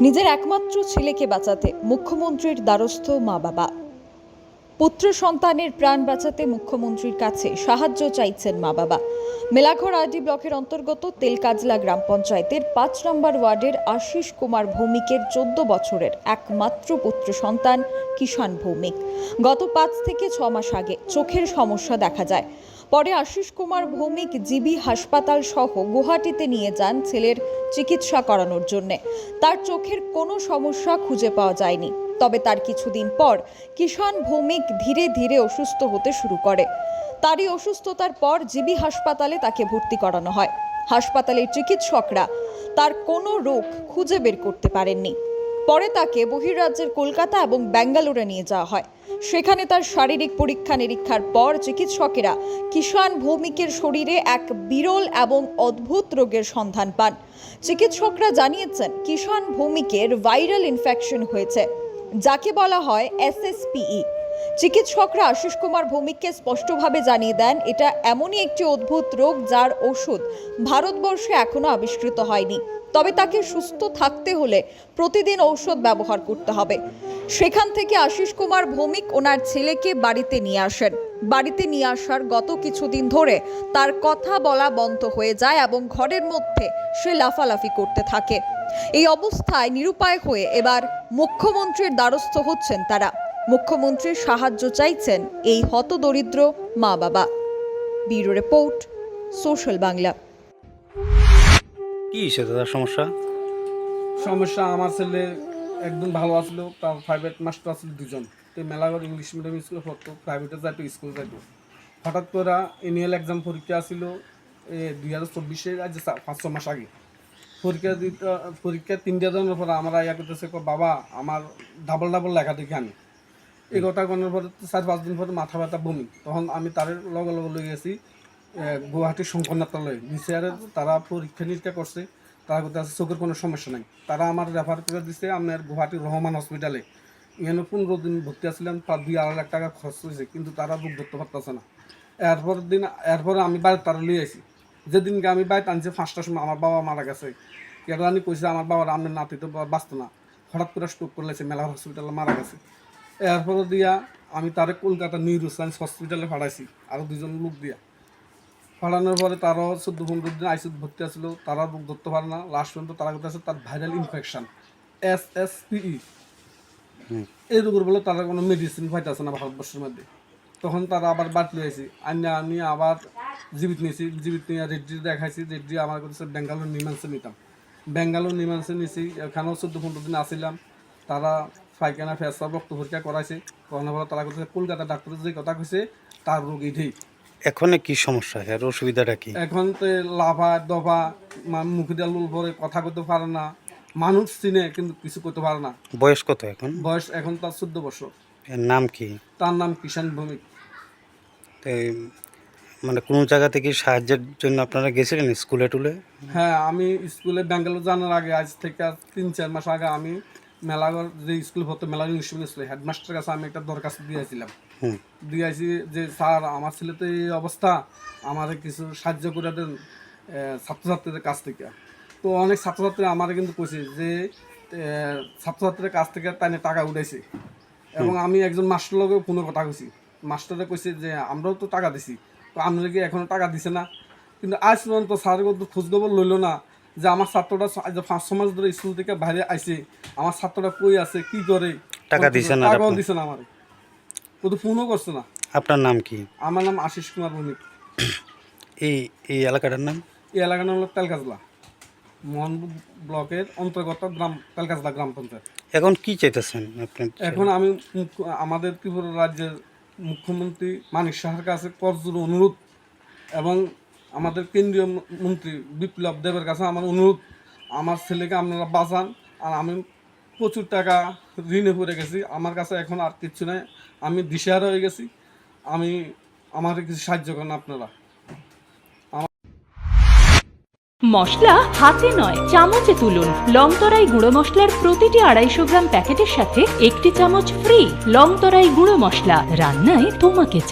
নিজের একমাত্র ছেলেকে বাঁচাতে মুখ্যমন্ত্রীর দ্বারস্থ মা বাবা পুত্র সন্তানের প্রাণ বাঁচাতে মুখ্যমন্ত্রীর কাছে সাহায্য চাইছেন মা বাবা মেলাঘর আরডি ব্লকের অন্তর্গত তেলকাজলা গ্রাম পঞ্চায়েতের পাঁচ নম্বর ওয়ার্ডের আশিস কুমার ভৌমিকের চোদ্দ বছরের একমাত্র পুত্র সন্তান কিষাণ ভৌমিক। গত পাঁচ থেকে ছ মাস আগে চোখের সমস্যা দেখা যায়। পরে আশিস কুমার ভৌমিক জিবি হাসপাতাল সহ গুয়াহাটিতে নিয়ে যান ছেলের চিকিৎসা করানোর জন্যে। তার চোখের কোনো সমস্যা খুঁজে পাওয়া যায়নি। তবে তার কিছুদিন পর কিষাণ ভৌমিক ধীরে ধীরে অসুস্থ হতে শুরু করে। তারই অসুস্থতার পর জিবি হাসপাতালে তাকে ভর্তি করানো হয়। হাসপাতালের চিকিৎসকরা তার কোনো রোগ খুঁজে বের করতে পারেননি। পরে তাকে বহির্রাজ্যের কলকাতা এবং ব্যাঙ্গালোরে নিয়ে যাওয়া হয়। সেখানে তার শারীরিক পরীক্ষা নিরীক্ষার পর চিকিৎসকেরা কিষাণ ভৌমিকের শরীরে এক বিরল এবং অদ্ভুত রোগের সন্ধান পান। চিকিৎসকরা জানিয়েছেন, কিষাণ ভৌমিকের ভাইরাল ইনফেকশন হয়েছে, যাকে বলা হয় এসএসপিই। চিকিৎসকরা আশিস কুমার ভৌমিককে স্পষ্টভাবে জানিয়ে দেন, এটা এমনই একটি অদ্ভুত রোগ যার ওষুধ ভারতবর্ষে এখনও আবিষ্কৃত হয়নি। তবে তাকে সুস্থ থাকতে হলে প্রতিদিন ঔষধ ব্যবহার করতে হবে। সেখান থেকে আশিস কুমার ভৌমিক ওনার ছেলেকে বাড়িতে নিয়ে আসেন। বাড়িতে নিয়ে আসার গত কিছুদিন ধরে তার কথা বলা বন্ধ হয়ে যায় এবং ঘরের মধ্যে সে লাফালাফি করতে থাকে। এই অবস্থায় নিরুপায় হয়ে এবার মুখ্যমন্ত্রীর দ্বারস্থ হচ্ছেন তারা। মুখ্যমন্ত্রীর সাহায্য চাইছেন এই হতদরিদ্র মা বাবা ব্যুরো রিপোর্ট সোশ্যাল বাংলা। কি হয়েছে দাদার সমস্যা? সমস্যা আমার ছেলে একদম ভালো আসলো তার প্রাইভেট মাস্টার আসলো দুজন। তো মেলাগড় ইংলিশ মিডিয়াম স্কুলে পড়তো প্রাইভেটে যাইতো স্কুল যাইতো। হঠাৎ করে এনুয়াল এক্সাম পরীক্ষা আসছিল দুই হাজার চব্বিশের আজ পাঁচ ছ মাস আগে। পরীক্ষা দিতে পরীক্ষা তিনটা দিনের পরে আমরা ইয়া করতেছে বাবা আমার ডাবল ডাবল লেখা দেখি আমি কথা কোনের পরে চার পাঁচ দিন পরে মাথা ব্যথা, বমি। তখন আমি তার লগে লগে লই গেছি গুয়াহাটির শঙ্করনাথালয় নিচে তারা পরীক্ষা নিরীক্ষা করছে তারা আছে চোখের কোনো সমস্যা নাই। তারা আমার রেফার করে দিছে আপনার গুয়াহাটির রহমান হসপিটালে এখানে পনেরো দিন ভর্তি আসছিলাম তার দুই আড়াই লাখ টাকা খরচ হয়েছে কিন্তু তারা বুক ধরতে পারতেছে না। এরপর দিন এরপরে আমি বাড়িতে তারা লিয়ে আসি যেদিনকে আমি বাড়িতে আনছি পাঁচটার সময় আমার বাবা মারা গেছে কেটে আমি কইছে আমার বাবার আমার নাতি তো বাঁচতো না। হঠাৎ করে স্ট্রোক করলেছে মেলা হসপিটালে মারা গেছে। এরপরে দিয়া আমি তারে কলকাতা নিউরো সায়েন্স হসপিটালে পাঠাইছি আরও দুজন লোক দিয়া। পাঠানোর পরে তারও চোদ্দ পনেরো দিন আইসিউত ভর্তি আসলো তারা রোগ ধরতে পারে না। লাস্ট পর্যন্ত তারা করতে আছে তার viral infection S S PE এই রোগের বলে তারা কোনো মেডিসিন পাইতেছে না ভারতবর্ষের মধ্যে। তখন তারা আবার বাটলি আইছি আন্য আমি আবার জীবিত নিয়েছি জীবিত নিয়ে রেড্ডি দেখাইছি। রেড্ডি আমার কাছে বেঙ্গালোর নিমান্সে নিতাম। বেঙ্গালোর নিমান্সে নিয়েছি এখানেও চোদ্দ পনেরো দিন আসিলাম তারা পায়খানা ফেসা রক্ত পরীক্ষা করাইছে করানোর পরে তারা করতেছে কলকাতা ডাক্তার যে কথা কইছে তার রোগ এটাই এখন কি সমস্যা? আর অসুবিধাটা কি? এখন তো লাভা দফা মুখে দিয়ে লুল পরে কথা করতে পারে না মানুষ চিনে কিন্তু কিছু করতে পারে না। বয়স কত এখন? বয়স এখন তার চোদ্দ বছর এর নাম কি? তার নাম কিষাণ ভৌমিক। মানে কোনো জায়গা থেকে সাহায্যের জন্য আপনারা গেছিলেন স্কুলে টুলে? হ্যাঁ আমি স্কুলে ব্যাঙ্গালোর জানার আগে আজ থেকে তিন চার মাস আগে আমি মেলাগড় যে স্কুল হতো মেলা ইংলিশ স্কুলে হেডমাস্টারের কাছে আমি একটা দরখাস্ত দিয়েছিলাম। দিয়েছি যে স্যার আমার ছেলে তো এই অবস্থা আমার কিছু সাহায্য করে দেন ছাত্রছাত্রীদের কাছ থেকে। তো অনেক ছাত্রছাত্রী আমার কিন্তু কইছে যে ছাত্রছাত্রীদের কাছ থেকে তাই টাকা উঠাইছে। এবং আমি একজন মাস্টার লগে কোনো কথা কইছি। মাস্টারে কইছে যে আমরাও তো টাকা দিছি। তো আপনারা কি এখনও টাকা দিছে না? কিন্তু আজ পর্যন্ত স্যার কিন্তু খোঁজখবর লইলো না। যে আমার ছাত্রটা ছ মাস ধরে স্কুল থেকে বাইরে আইছে আমার ছাত্রটা কই আছে কি করে টাকা দিছে না টাকাও আপনি? দিছে না আমার। ও তো ফোনও করছে না। আপনার নাম কি? আমার নাম আশিস কুমার ভৌমিক। এই এই এলাকাটার নাম? এই এলাকার নাম হলো তেলকাজলা মোহনপুর ব্লকের অন্তর্গত গ্রাম তেলকাজলা গ্রাম পঞ্চায়েত। এখন কি চাইতেছেন আপনি? এখন আমি আমাদের ত্রিপুরা রাজ্যের মুখ্যমন্ত্রী মানিক সাহার কাছে করজোর অনুরোধ এবং আমাদের কেন্দ্রীয় মন্ত্রী বিপ্লব দেবের কাছে আমার অনুরোধ, আমার ছেলেকে আপনারা বাঁচান, আর আমি প্রচুর টাকা ঋণে পড়ে গেছি, আমার কাছে এখন আর কিচ্ছু নাই, আমি দিশেহারা হয়ে গেছি, আমি আমার কিছু সাহায্য করেন আপনারা। মশলা হাতে নয়, চামচে তুলুন। লংতরাই গুঁড়ো মশলার প্রতিটি আড়াইশো গ্রাম প্যাকেটের সাথে একটি চামচ ফ্রি লংতরাই গুঁড়ো মশলা। রান্নায় তোমাকে চাই।